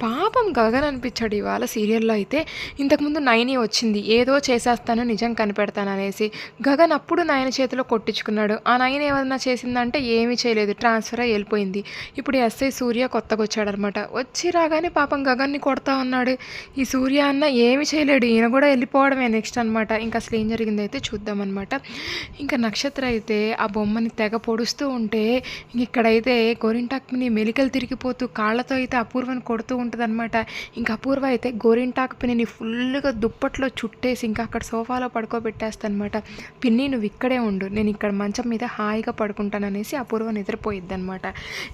పాపం గగన్ అనిపించాడు ఇవాళ సీరియల్లో అయితే. ఇంతకుముందు నయని వచ్చింది ఏదో చేసేస్తాను నిజం కనిపెడతాను అనేసి గగన్ అప్పుడు నయన చేతిలో కొట్టించుకున్నాడు. ఆ నయన ఏమన్నా చేసిందంటే ఏమీ చేయలేదు ట్రాన్స్ఫర్ అయ్యి వెళ్ళిపోయింది. ఇప్పుడు ఎస్ఐ సూర్య కొత్తగా వచ్చాడనమాట వచ్చి రాగానే పాపం గగన్ని కొడతా ఉన్నాడు. ఈ సూర్య అన్న ఏమి చేయలేడు ఈయన కూడా వెళ్ళిపోవడమే నెక్స్ట్ అనమాట. ఇంకా అసలు ఏం జరిగిందో అయితే చూద్దామన్నమాట ఇంకా నక్షత్ర అయితే ఆ బొమ్మని తెగ పొడుస్తూ ఉంటే ఇక్కడైతే గోరింటాక్ని మెలికలు తిరిగిపోతూ కాళ్ళతో అయితే అపూర్వని కొడుతూ ఉంటుంది అనమాట ఇంకా అపూర్వ అయితే గోరింటాకు పిన్నిని ఫుల్గా దుప్పట్లో చుట్టేసి ఇంకా అక్కడ సోఫాలో పడుకోబెట్టేస్తాను అనమాట పిన్ని నువ్వు ఇక్కడే ఉండు. నేను ఇక్కడ మంచం మీద హాయిగా పడుకుంటాననేసి అపూర్వ నిద్రపోయిద్ది అనమాట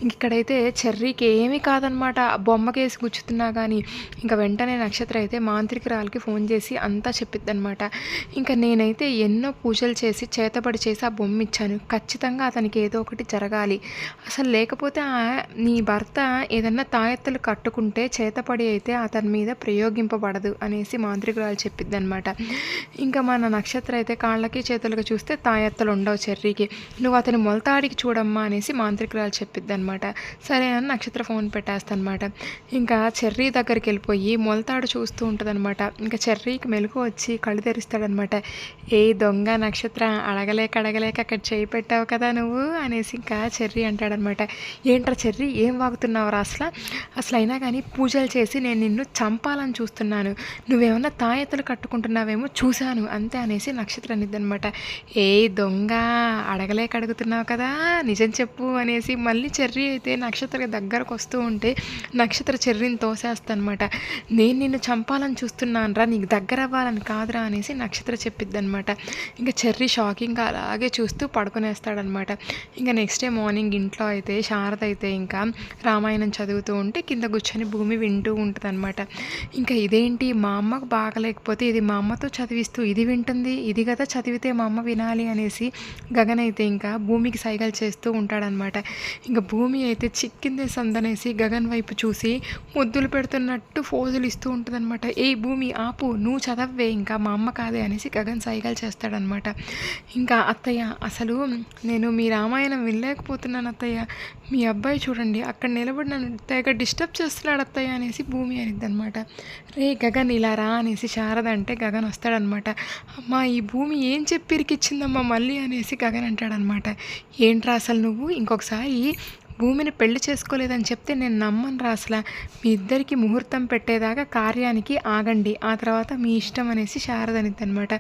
ఇక్కడైతే చెర్రీకి ఏమీ కాదనమాట బొమ్మకేసి గుచ్చుతున్నా కానీ ఇంకా వెంటనే నక్షత్ర అయితే మాంత్రికురాలకి ఫోన్ చేసి అంతా చెప్పిద్ది అనమాట ఇంకా నేనైతే ఎన్నో పూజలు చేసి చేతబడి చేసి ఆ బొమ్మ ఇచ్చాను. ఖచ్చితంగా అతనికి ఏదో ఒకటి జరగాలి. అసలు లేకపోతే నీ భర్త ఏదన్నా తాయెత్తలు కట్టుకుంటే చేతపడి అయితే అతని మీద ప్రయోగింపబడదు అనేసి మాంత్రికురాలు చెప్పిద్దనమాట ఇంకా మన నక్షత్ర అయితే కాళ్ళకి చేతులకు చూస్తే తాయెత్తలు ఉండవు చెర్రీకి. నువ్వు అతని మొలతాడికి చూడమ్మా అనేసి మాంత్రికురాలు చెప్పిద్దనమాట సరే అని నక్షత్ర ఫోన్ పెట్టేస్తానమాట ఇంకా చెర్రీ దగ్గరికి వెళ్ళిపోయి మొలతాడు చూస్తూ ఉంటుందన్నమాట. ఇంకా చెర్రీకి మెలకు వచ్చి కళ్ళు తెరుస్తాడనమాట ఏ దొంగ నక్షత్ర అడగలేక అడగలేక అక్కడ చేయి పెట్టావు కదా నువ్వు అనేసి ఇంకా చెర్రీ అంటాడనమాట ఏంట్రా చెర్రీ ఏం వాగుతున్నావురా అసలు? అసలు అయినా కానీ పూజలు చేసి నేను నిన్ను చంపాలని చూస్తున్నాను. నువ్వేమన్నా తాయెత్తలు కట్టుకుంటున్నావేమో చూశాను. అంతే అనేసి నక్షత్ర అనమాట ఏ దొంగ అడగలేక అడుగుతున్నావు కదా నిజం చెప్పు అనేసి మళ్ళీ చెర్రీ అయితే నక్షత్ర దగ్గరకు వస్తూ ఉంటే నక్షత్ర చెర్రీని తోసేస్తానమాట. నేను నిన్ను చంపాలని చూస్తున్నాను రా నీకు దగ్గర అవ్వాలని కాదురా అనేసి నక్షత్ర చెప్పిద్దనమాట. ఇంకా చెర్రీ షాకింగ్గా అలాగే చూస్తూ పడుకునేస్తాడనమాట. ఇంకా నెక్స్ట్ డే మార్నింగ్ ఇంట్లో అయితే శారద అయితే ఇంకా రామాయణం చదువుతూ ఉంటే కింద కూర్చొని భూమి వింటూ ఉంటుంది ఇంకా ఇదేంటి? మా అమ్మకు బాగలేకపోతే ఇది మా అమ్మతో చదివిస్తూ ఇది వింటుంది ఇది కదా చదివితే మా అమ్మ వినాలి అనేసి గగన్ అయితే ఇంకా భూమికి సైగలు చేస్తూ ఉంటాడనమాట ఇంకా భూమి అయితే చిక్కిందే సందనేసి గగన్ వైపు చూసి ముద్దులు పెడుతున్నట్టు ఫోజులు ఇస్తూ ఉంటుందన్నమాట. ఏ భూమి ఆపు నువ్వు చదవే ఇంకా మా అమ్మ కాదే అనేసి గగన్ సైగలు చేస్తాడనమాట ఇంకా అత్తయ్య అసలు నేను మీ రామాయణం వినలేకపోతున్నాను అత్తయ్య. మీ అబ్బాయి చూడండి అక్కడ నిలబడి నన్ను తెగ డిస్టర్బ్ చేస్తున్నాడు అత్తయ్య అనేసి భూమి అనిద్ది అనమాట రే గగన్ ఇలా రా అనేసి శారద అంటే గగన్ వస్తాడనమాట. అమ్మా ఈ భూమి ఏం చెప్పిరికిచ్చిందమ్మా మళ్ళీ అనేసి గగన్ అంటాడనమాట. ఏంట్రా అసలు నువ్వు? ఇంకొకసారి భూమిని పెళ్ళి చేసుకోలేదని చెప్తే నేను నమ్మను రా అసలు. మీ ఇద్దరికి ముహూర్తం పెట్టేదాకా కార్యానికి ఆగండి. ఆ తర్వాత మీ ఇష్టం అనేసి శారద అనిద్ది అనమాట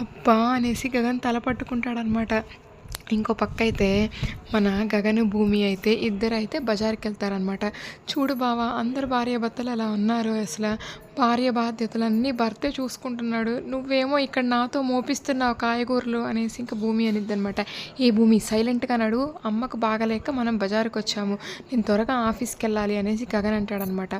అబ్బా అనేసి గగన్ తల పట్టుకుంటాడనమాట. ఇంకో పక్క అయితే మన గగన భూమి అయితే ఇద్దరు అయితే బజార్కి వెళ్తారనమాట చూడు బావా అందరు భార్య భర్తలు అలా ఉన్నారు అసలు. భార్య బాధ్యతలన్నీ భర్తే చూసుకుంటున్నాడు. నువ్వేమో ఇక్కడ నాతో మోపిస్తున్నావు కాయగూరలు అనేసి ఇంకా భూమి అనిద్దనమాట. ఈ భూమి? సైలెంట్గా నడు. అమ్మకు బాగలేక మనం బజారుకు వచ్చాము నేను త్వరగా ఆఫీస్కి వెళ్ళాలి అనేసి గగన్ అంటాడనమాట.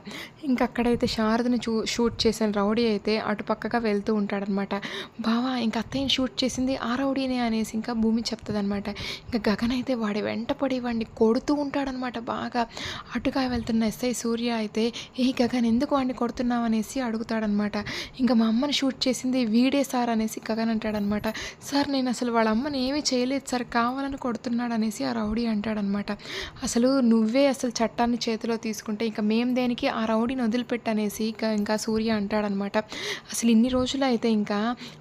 ఇంకా అక్కడైతే శారదని చూ షూట్ చేసిన రౌడీ అయితే అటు పక్కగా వెళ్తూ ఉంటాడనమాట. బావా ఇంకా అత్తయ్యని షూట్ చేసింది ఆ రౌడీనే అనేసి ఇంకా భూమి చెప్తుందనమాట. ఇంకా గగన్ అయితే వాడి వెంట పడి వాడిని కొడుతూ ఉంటాడనమాట బాగా. అటుగా వెళ్తున్న ఎస్ఐ సూర్య అయితే ఏ గగన్ ఎందుకు వాడిని కొడుతున్నావు? అనేసి అడుగుతాడనమాట. ఇంకా మా అమ్మని షూట్ చేసింది వీడే సార్ అనేసి గగన్ అంటాడనమాట. సార్ నేను అసలు వాళ్ళ అమ్మని ఏమీ చేయలేదు సార్ కావాలని కొడుతున్నాడు అనేసి ఆ రౌడీ అంటాడనమాట. అసలు నువ్వే అసలు చట్టాన్ని చేతిలో తీసుకుంటే ఇంకా మేం దేనికి ఆ రౌడీని వదిలిపెట్టనేసి ఇంకా ఇంకా సూర్య అంటాడనమాట. అసలు ఇన్ని రోజులు అయితే ఇంకా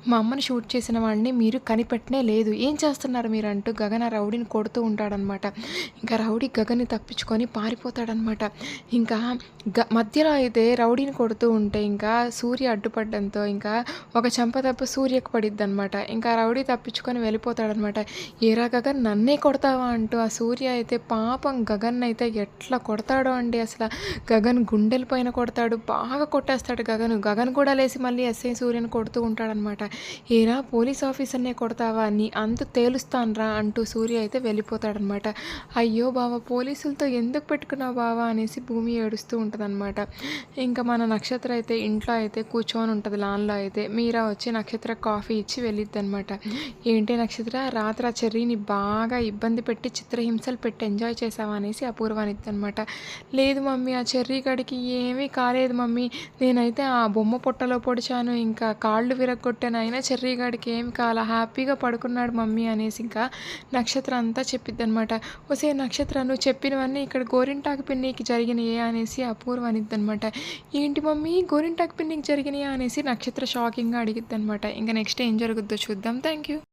మా అమ్మని షూట్ చేసిన వాడిని మీరు కనిపెట్టనే లేదు. ఏం చేస్తున్నారు మీరు? అంటూ గగన్ ఆ రౌడీని కొడుతూ ఉంటాడనమాట. ఇంకా రౌడీ గగన్ని తప్పించుకొని పారిపోతాడనమాట. ఇంకా గ మధ్యలో అయితే రౌడీని కొడుతూ ఉంటే ఇంకా సూర్య అడ్డుపడడంతో ఇంకా ఒక చెంప తప్ప సూర్యకు పడిద్ది అనమాట ఇంకా రౌడీ తప్పించుకొని వెళ్ళిపోతాడనమాట ఏరా గగన్ నన్నే కొడతావా అంటూ ఆ సూర్య అయితే పాపం గగన్ అయితే ఎట్లా కొడతాడో అండి అసలు. గగన్ గుండెల పైన కొడతాడు బాగా కొట్టేస్తాడు గగన్. గగన్ కూడా లేచి మళ్ళీ ఎస్ఐ సూర్యని కొడుతూ ఉంటాడనమాట ఏరా పోలీస్ ఆఫీసర్నే కొడతావా? నీ అంత తేలుస్తానరా అంటూ సూర్య అయితే వెళ్ళిపోతాడనమాట అయ్యో బావ పోలీసులతో ఎందుకు పెట్టుకున్నావు బావా అనేసి భూమి ఏడుస్తూ ఉంటుందన్నమాట. ఇంకా మన నక్షత్రం అయితే అయితే ఇంట్లో అయితే కూర్చొని ఉంటుంది లాన్లో అయితే. మీరా వచ్చి నక్షత్ర కాఫీ ఇచ్చి వెళ్ళిద్ది అనమాట ఏంటి నక్షత్ర? రాత్రి ఆ చెర్రీని బాగా ఇబ్బంది పెట్టి చిత్రహింసలు పెట్టి ఎంజాయ్ చేసావా అనేసి అపూర్వానిద్ది అనమాట లేదు మమ్మీ ఆ చెర్రీ కాడికి ఏమీ కాలేదు మమ్మీ. నేనైతే ఆ బొమ్మ పొట్టలో పొడిచాను ఇంకా కాళ్ళు విరగొట్టాను అయినా చెర్రీ గడికి ఏమి కాల హ్యాపీగా పడుకున్నాడు మమ్మీ అనేసి ఇంకా నక్షత్ర అంతా చెప్పిద్ది అనమాట ఒసే నక్షత్ర నువ్వు చెప్పినవన్నీ ఇక్కడ గోరింటాకు పిన్నికి జరిగినాయే అనేసి అపూర్వ అనిద్ది అనమాట ఏంటి మమ్మీ? గోరింటాక్ పిన్నికి జరిగినాయా అనేసి నక్షత్ర షాకింగ్గా అడిగిద్ది అనమాట ఇంకా నెక్స్ట్ ఏం జరుగుద్దో చూద్దాం. Thank you